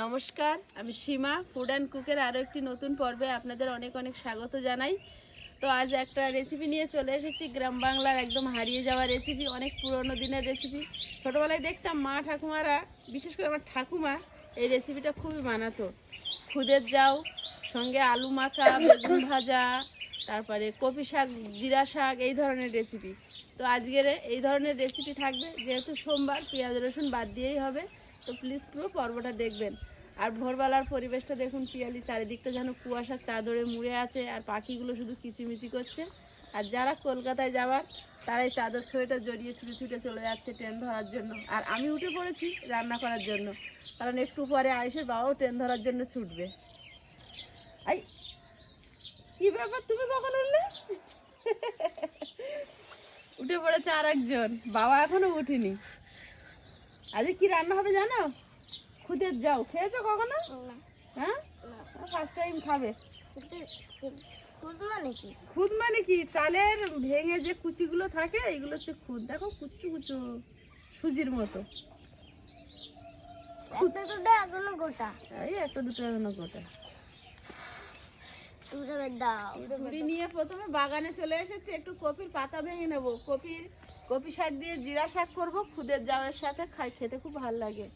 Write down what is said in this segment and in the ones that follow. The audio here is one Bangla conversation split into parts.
নমস্কার, আমি সীমা ফুড অ্যান্ড কুকের আরও একটি নতুন পর্বে আপনাদের অনেক অনেক স্বাগত জানাই। তো আজ একটা রেসিপি নিয়ে চলে এসেছি, গ্রাম বাংলার একদম হারিয়ে যাওয়া রেসিপি অনেক পুরনো দিনের রেসিপি ছোটোবেলায় দেখতাম মা ঠাকুমারা, বিশেষ করে আমার ঠাকুমা, এই রেসিপিটা খুবই বানাতো। খুদের যাও সঙ্গে আলু মাখা, বেগুন ভাজা, তারপরে কপি শাক, জিরা শাক, এই ধরনের রেসিপি তো আজকের এই ধরনের রেসিপি থাকবে, যেহেতু সোমবার, পেঁয়াজ, রসুন বাদ দিয়েই হবে। তো প্লিজ পুরো পর্বটা দেখবেন। আর ভোরবেলার পরিবেশটা দেখুন পিয়ালি, চারিদিকটা যেন কুয়াশার চাদরে মুড়ে আছে আর পাখিগুলো শুধু কিচিমিচি করছে। আর যারা কলকাতায় যাওয়ার, তারাই চাদর ছড়িটা জড়িয়ে ছুটে ছুটে চলে যাচ্ছে ট্রেন ধরার জন্য। আর আমি উঠে পড়েছি রান্না করার জন্য। কারণ একটু পরে আয়ুষের বাবাও ট্রেন ধরার জন্য ছুটবে। আই, কি ব্যাপার? তুমি কখন উঠলে? উঠে পড়েছে আর একজন বাবা এখনও উঠিনি। আজকে কি রান্না হবে জানো? খুদের যাও খেয়েছো কখনো? হ্যাঁ? ফার্স্ট টাইম খাবে। মানে কি? খুদ মানে কি? চালের ভেঙে যে কুচিগুলো থাকে এগুলো হচ্ছে খুদ। দেখো কুচু কুচু সুজির মতো। গোটা। এই একটা দুটো এখনও গোটা। দাও। নিয়ে প্রথমে বাগানে চলে এসেছি একটু কপির পাতা ভেঙে নেব। কপির কপি শাক দিয়ে জিরা শাক করব খুদের জাওয়ের সাথে খাই খেতে খুব ভালো লাগে।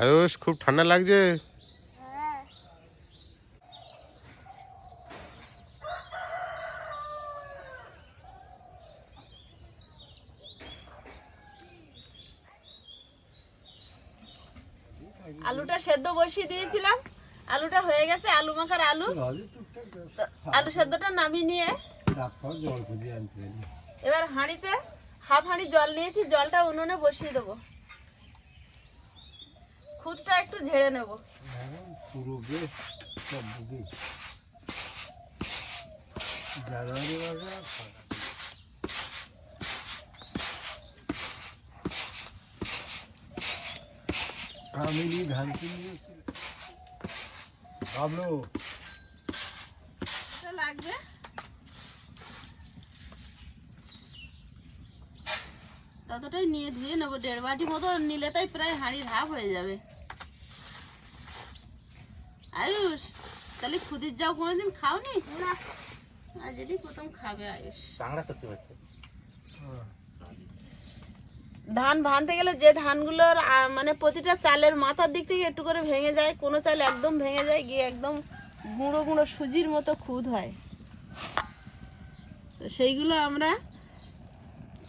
আয়ুষ, খুব ঠান্ডা লাগছে? আলুটা সেদ্ধ বসিয়ে দিয়েছিলাম। আলুটা হয়ে গেছে, আলু মাখার আলু। আলু সেদ্ধটা নামিয়ে নিয়ে এবার হাঁড়িতে হাফ হাঁড়ি জল নিয়েছি, জলটা উনুনে বসিয়ে দেবো। খুদটা একটু ঝেড়ে নেব। কামিনী ধান কিনিয়েছিল বাবলু। লাগবে? ততটাই নিয়ে ধুয়ে নেব। দেড় বাটি মতো নিলে তাই প্রায় হাঁড়ির হাফ হয়ে যাবে। আয়ুষ তাহলে খুদির যাও কোনোদিন খাওনি? না। আজ যদি প্রথম খাবে আয়ুষ। চাংড়া করতে পারছে ধান ভাঙতে গেলে যে ধানগুলোর মানে প্রতিটা চালের মাথার দিক থেকে একটু করে ভেঙে যায় কোনো চাল একদম ভেঙে যায় গিয়ে একদম গুঁড়ো গুঁড়ো সুজির মতো খুদ হয়। তো সেইগুলো আমরা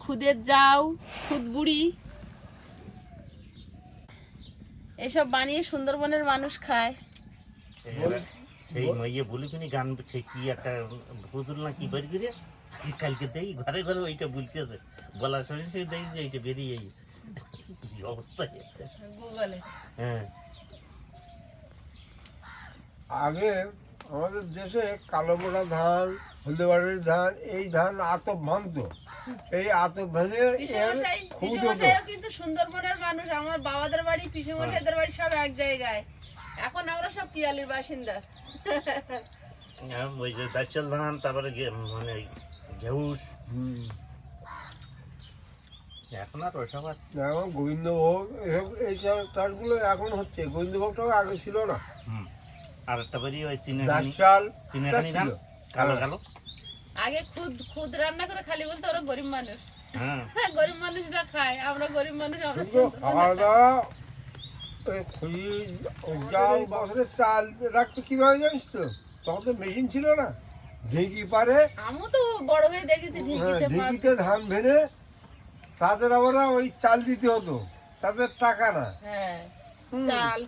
খুদের যাও খুদ বুড়ি এসব বানিয়ে সুন্দরবনের মানুষ খায়। সেই বলি গান সেই কি একটা পুতুল না কি বের করে কালকে দেখি ঘরে ঘরে ওইটা বলতেছে। বলার সঙ্গে সঙ্গে দেখি যে এইটা বেরিয়ে কি অবস্থা হ্যাঁ। আগে আমাদের দেশে কালো মোড়া ধান হলদেবাড়ির ধান এই ধান আতপ ভাঙত। এই আতপ ভেঙে কিন্তু সুন্দরবনের মানুষ। আমার বাবাদের বাড়ি পিসেমশাইদের বাড়ি সব এক জায়গায়। এখন আমরা সব পিয়ালির বাসিন্দা। ওই যে ধান তারপরে মানে ঘেউস। এখন আর ওইসব এখন গোবিন্দভোগ এসব এইসব চাষগুলো এখন হচ্ছে গোবিন্দভোগটাও আগে ছিল না। আর একটা বেরিয়ে ওই চিনে দাসাল চিনেখানি কালো হ্যাঁ। কালো আগে খুদ খুদ রান্না করে খালি বলতো ওরা গরিব মানুষ। হ্যাঁ। গরিব মানুষরা খায় আমরা গরিব মানুষ আমরা খাওয়া দাওয়া যাও বছরের চাল রাখতে কীভাবে জানিস তো? তখন তো মেশিন ছিল না। ঢেঁকি পারে আমিও তো বড় হয়ে দেখেছি হ্যাঁ ঢিকিতে ধান ভেঙে তাদের আমরা ওই চাল দিতে হতো। তাদের টাকা না। হ্যাঁ চাল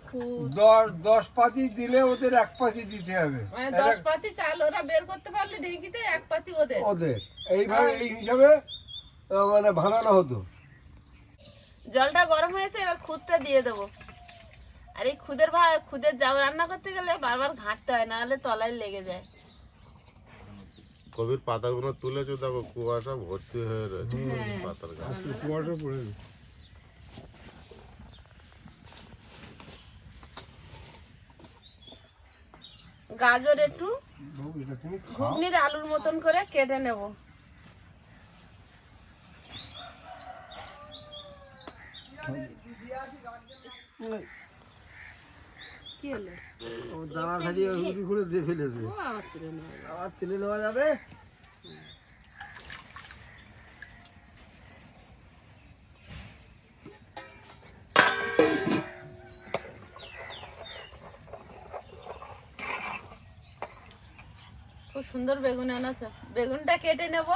দশ দশ পাতি দিলে ওদের এক পাতি দিতে হবে। মানে এটা দশ পাতি চাল ওরা বের করতে পারলে ঢেঁকিতে এক পাতি ওদের। ওদের। এইভাবে এই হিসাবে মানে বানানো হতো। জলটা গরম হয়েছে এবার খুদটা দিয়ে দেবো। আর এই খুদের ভা খুদের যাও রান্না করতে গেলে বারবার ঘাঁটতে হয় না হলে তলায় লেগে যায়। কবির পাতাগুলো তুলেছো দেখো কুয়াশা ভর্তি হয়ে রয়েছে পাতার গাছ কুয়াশা পড়ে গাজর একটু। ঘুগনির আলুর মতন করে কেটে নেব। কি হলো? ও দানা ছাড়িয়ে রুটি করে দিয়ে ফেলেছে। ও আবার তুলে নেব। আবার তেলে নেওয়া যাবে? খুব সুন্দর বেগুন এনেছো। বেগুনটা কেটে নেব।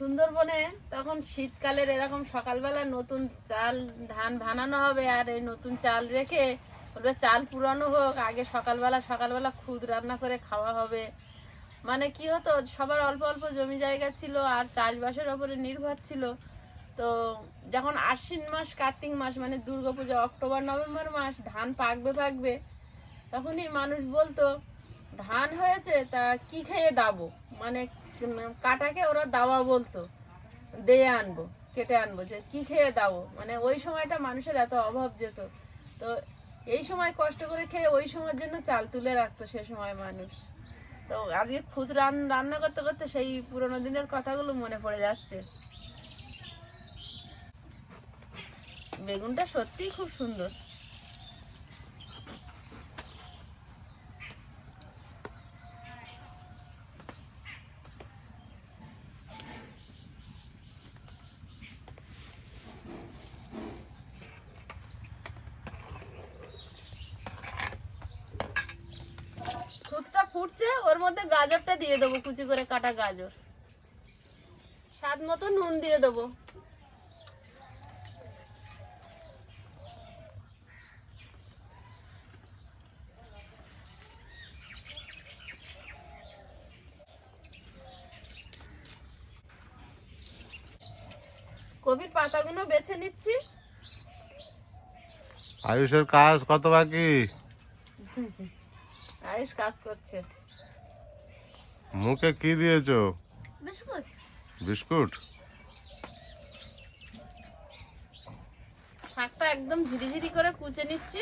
সুন্দরবনে তখন শীতকালের এরকম সকালবেলা নতুন চাল, ধান ভানানো হবে আর এই নতুন চাল রেখে বলবে চাল পুরানো হোক, আগে সকালবেলা সকালবেলা খুদ রান্না করে খাওয়া হবে। মানে কি হতো, সবার অল্প অল্প জমি জায়গা ছিল আর চাষবাসের ওপরে নির্ভর ছিল। তো যখন আশ্বিন মাস, কার্তিক মাস মানে দুর্গাপূজা, অক্টোবর, নভেম্বর মাস, ধান পাকবে পাকবে, তখনই মানুষ বলতো, ধান হয়েছে, তা কি খেয়ে দাবো? মানে কাটাকে ওরা দাওয়া বলতো। দিয়ে আনব, কেটে আনব, যে কি খেয়ে দাও? মানে ওই সময়টা মানুষের এত অভাব যেত। তো এই সময় কষ্ট করে খেয়ে ওই সময়ের জন্য চাল তুলে রাখতো সে সময় মানুষ। তো আজকে খুদ রান, রান্না করতে করতে সেই পুরোনো দিনের কথাগুলো মনে পড়ে যাচ্ছে। বেগুনটা সত্যিই খুব সুন্দর খুদটা ফুটছে ওর মধ্যে গাজরটা দিয়ে দেবো কুচি করে কাটা গাজর। স্বাদ মতো নুন দিয়ে দেবো। কবির পাতাগুলো বেছে নিচ্ছি। আয়ুষের কাজ কত বাকি? আয়ুষ কাজ করছে। মুখে কি দিয়েছ? বিস্কুট। বিস্কুট? শাকটা একদম ঝিরিঝিরি করে কুচে নিচ্ছি।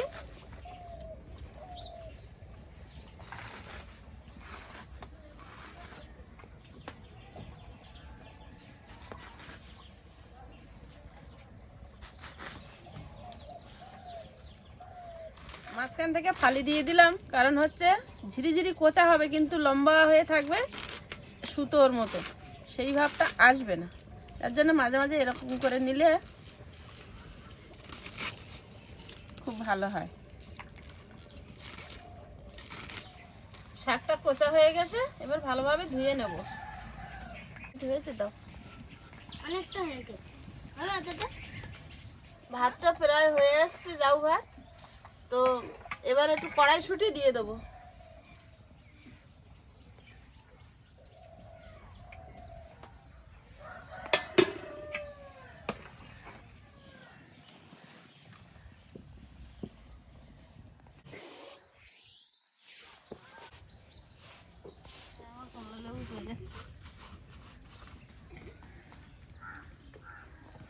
মাঝখান থেকে ফালি দিয়ে দিলাম। কারণ হচ্ছে ঝিরিঝিরি কোচা হবে কিন্তু লম্বা হয়ে থাকবে সুতোর মতো। সেই ভাবটা আসবে না। তার জন্য মাঝে মাঝে এরকম করে নিলে খুব ভালো হয়। শাকটা কোচা হয়ে গেছে এবার ভালোভাবে ধুয়ে নেব। ধুয়েছে তো? অনেকটা হয়ে গেছে। ভাতটা প্রায় হয়ে আসছে যাও ভাত। তো এবার একটু কড়াইশুঁটি দিয়ে দেবো।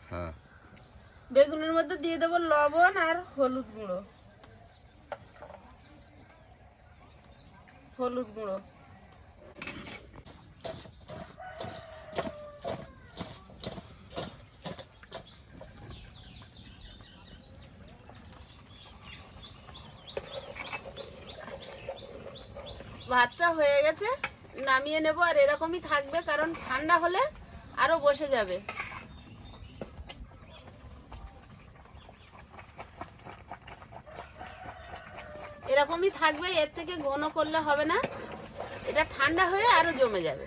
হ্যাঁ। বেগুনের মধ্যে দিয়ে দেবো লবণ আর হলুদ গুঁড়ো। হলুদ গুঁড়ো। ভাতটা হয়ে গেছে, নামিয়ে নেব আর এরকমই থাকবে, কারণ ঠান্ডা হলে আরও বসে যাবে। এরকমই থাকবে, এর থেকে ঘন করলে হবে না। এটা ঠান্ডা হয়ে আরও জমে যাবে।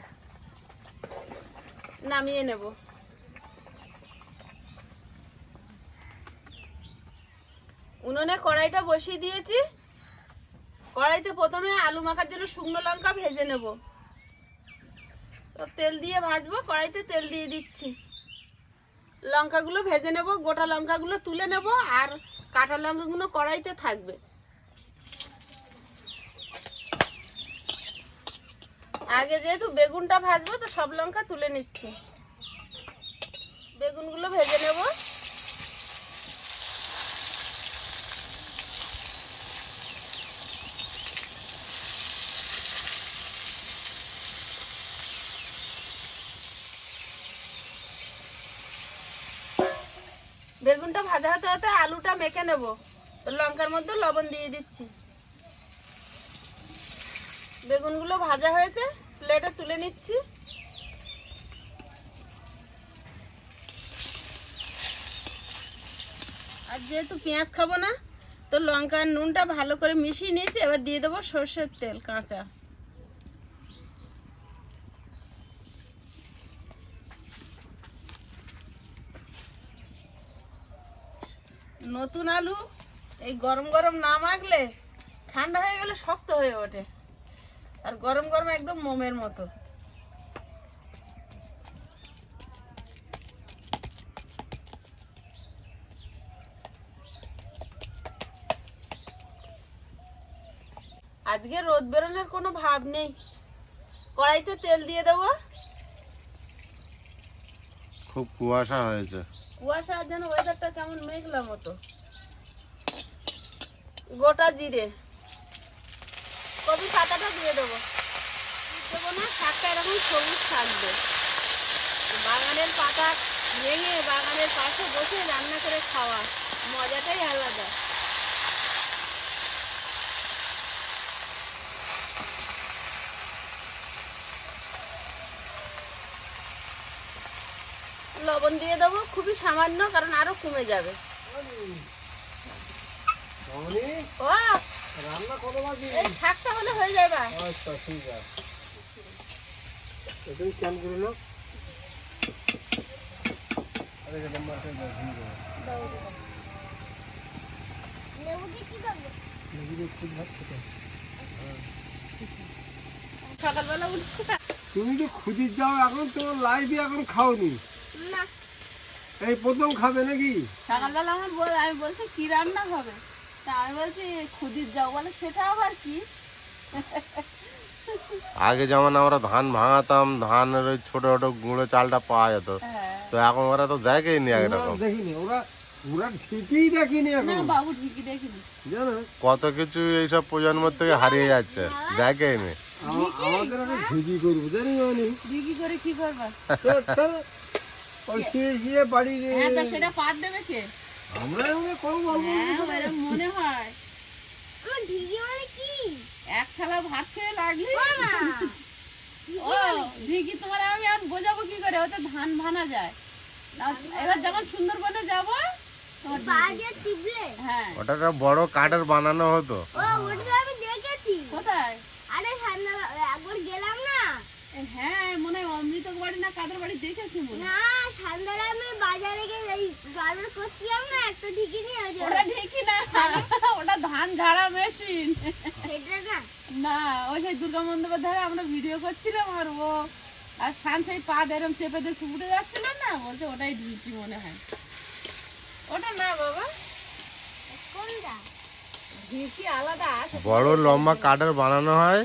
নামিয়ে নেব। উনুনে কড়াইটা বসিয়ে দিয়েছি। কড়াইতে প্রথমে আলু মাখার জন্য শুকনো লঙ্কা ভেজে নেব। তো তেল দিয়ে ভাজবো, কড়াইতে তেল দিয়ে দিচ্ছি। লঙ্কাগুলো ভেজে নেব, গোটা লঙ্কাগুলো তুলে নেব, আর কাঁটা লঙ্কাগুলো কড়াইতে থাকবে। আগে যেহেতু বেগুনটা ভাজবো, তো সব লঙ্কা তুলে নিচ্ছি। বেগুনগুলো ভেজে নেব। বেগুনটা ভাজা হতে হতে আলুটা মেখে নেব। লঙ্কার মধ্যে লবণ দিয়ে দিচ্ছি। বেগুনগুলো ভাজা হয়েছে, প্লেটে তুলে নিচ্ছি। আর যেহেতু পেঁয়াজ খাব না, তো লঙ্কা নুনটা ভালো করে মিশিয়ে নিয়েছি, এবার দিয়ে দেবো সর্ষের তেল, কাঁচা। নতুন আলু, এই গরম গরম না মাখলে ঠান্ডা হয়ে গেলে শক্ত হয়ে ওঠে। আর গরম গরম একদম মোমের মতো। আজকে রোদ বেরোনোর কোনো ভাব নেই। কড়াইতে তেল দিয়ে দেবো। খুব কুয়াশা হয়েছে। কুয়াশা যেন ওয়েদারটা কেমন মেঘলা মতো। গোটা জিরে। দিয়ে দেবো। দেবো না শাকটা এরকম সবুজ থাকবে। বাগানের পাতা ভেঙে বাগানের পাশে বসে রান্না করে খাওয়া মজাটাই আলাদা। লবণ দিয়ে দেবো খুবই সামান্য কারণ আরও কমে যাবে। ও রান্না কত বাকি এই শাকটা হলে হয়ে যাবে। আচ্ছা ঠিক আছে। এটাই করে নাও। আরে এটা মাঠে দাও ঝিঙ্গে লেবু দিয়ে কি করব? লেবুরে খুব ভাত খেতে সকালবেলা উঠে। তুমি তো খুঁজির যাও এখন তোমার লাইফে এখন খাওনি। না। এই প্রথম খাবে নাকি? সকালবেলা আমার বল আমি বলছি কি রান্না হবে তা আমি বলছি খুদির যাও বলে সেটা আবার কি? আগে যেমন আমরা ধান ভাঙাতাম ধানের ওই ছোট ছোট গুঁড়ো চালটা পাওয়া যেত হ্যাঁ। তো এখন ওরা তো দেখেই নি একরকম। দেখিনি ওরা ওরা ঠিকই দেখিনি এখন। বাবু ঠিকই দেখিনি। জানো? কত কিছু এইসব প্রজন্মের থেকে হারিয়ে যাচ্ছে দেখেই নি আমাদের করব জানি মানে। করে কি করবা? ওই বাড়ি হ্যাঁ তা সেটা দেবে কে? আমরা এমনি গল্প হ্যাঁ মনে হয়। আমার মানে কি? এক থালা ভাত খেয়ে লাগলি? ও ভিগি তোমার আমি আর বোঝাবো কি করে? ওতে ধান ভানা যায়। এবার যখন সুন্দরবনে যাব তোমার ঢিকি- টিপলে। হ্যাঁ। ওটা বড় কাঠের বানানো হতো। ও ওটা আমি দেখেছি কোথায় আরে ঠান্ডা একবার গেলাম না এ, হ্যাঁ মনে হয় অমৃত বাড়ি না কাদের বাড়ি মনে না সন্ধ্যারে আমি বাজারে গিয়ে এই বারবার করছিলাম না একটা ঠিকই নিয়ে ওই যে ওটা ঢেকি না ওটা ধান ঝাড়া মেশিন। সেটা না। না ওই সেই দুর্গা মণ্ডপের ধারে আমরা ভিডিও করছিলাম আর ও আর শান সেই পা এরম চেপে দিয়ে ছুটে যাচ্ছিল না বলছে ওটাই ঢিকি মনে হয়। ওটা না বাবা। কোনটা? ঢিকি আলাদা আছে। বড় লম্বা কাঠের বানানো হয়।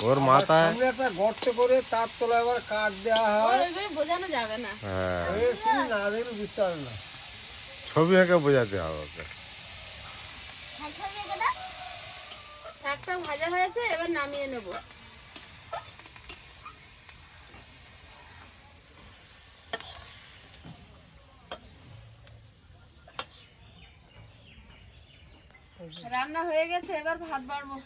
ওর মাথায় একটা গর্ত করে তার তলায় আবার কাঠ দেওয়া হয়। বোঝানো যাবে না। হ্যাঁ। না দেখলে বুঝতে পারবে না। ছবি এঁকে বোঝাতে হবে ওকে। শাকটা ভাজা হয়েছে এবার নামিয়ে নেব। রান্না হয়ে গেছে এবার ভাত বাড়বো।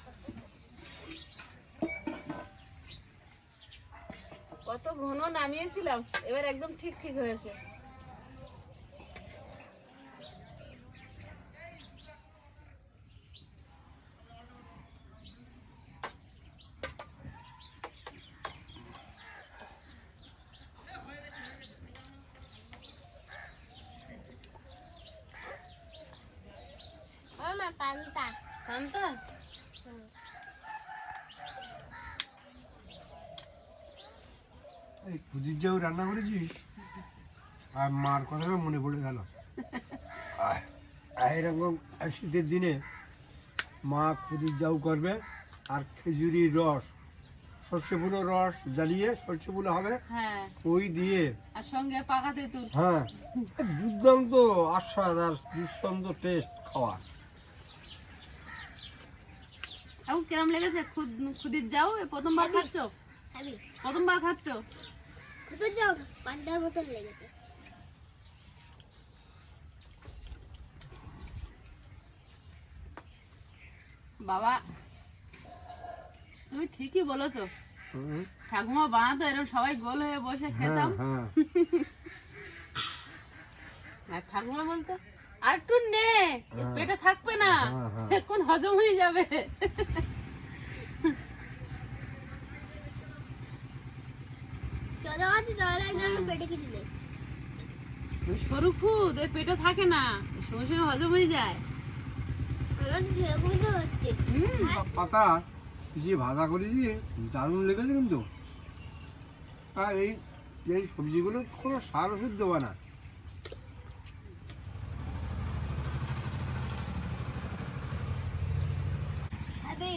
কত ঘন নামিয়েছিলাম এবার একদম ঠিক ঠিক হয়েছে। এই খুদির যাও রান্না করেছিস আর মার কথাটা মনে পড়ে গেল। এরকম শীতের দিনে মা খুদির যাও করবে আর খেজুরির রস সর্ষে ফুলের রস জ্বালিয়ে সর্ষে ফুল হবে হ্যাঁ। ওই দিয়ে আর সঙ্গে পাকা তেঁতুল। হ্যাঁ দুর্দান্ত আস্বাদ আর দুর্দান্ত টেস্ট খাওয়া। কিরম লেগেছে? খুদির যাও এ প্রথমবার খাচ্ছ? প্রথমবার খাচ্ছ? পান্ডার মতন লেগেছে। বাবা তুমি ঠিকই বলেছ। ঠাকুমা বানাতো এরকম সবাই গোল হয়ে বসে খেতাম। হ্যাঁ। আর ঠাকুমা বলতো আর একটু নে পেটে থাকবে না হ্যাঁ, হ্যাঁ। এখন হজম হয়ে যাবে। সরু পেটে থাকে না সঙ্গে সঙ্গে হয়ে যায় ভাজা লেগেছে কিন্তু আর এই এই সবজিগুলো কোনো সার ওষুধ দেওয়া না খাবি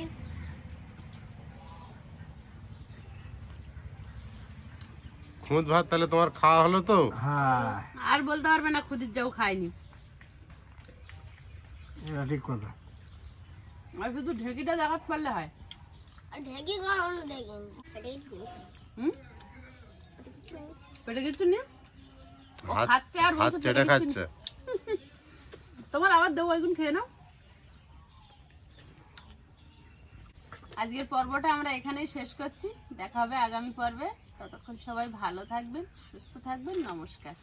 খুদ ভাত তাহলে তোমার খাওয়া হলো তো? হ্যাঁ। আর বলতে পারবে না খুদির যাও খাইনি এটা ঠিক কথা। আর শুধু ঢেকিটা দেখাতে পারলে হয়। আর ঢেকে দেখেন হুম? পেটে কিছু নেই? খাচ্ছে আর ভাত চেটে খাচ্ছে। তোমার আবার দেবো এগুন খেয়ে নাও। আজকের পর্বটা আমরা এখানেই শেষ করছি। দেখা হবে আগামী পর্বে। ততক্ষণ সবাই ভালো থাকবেন সুস্থ থাকবেন নমস্কার।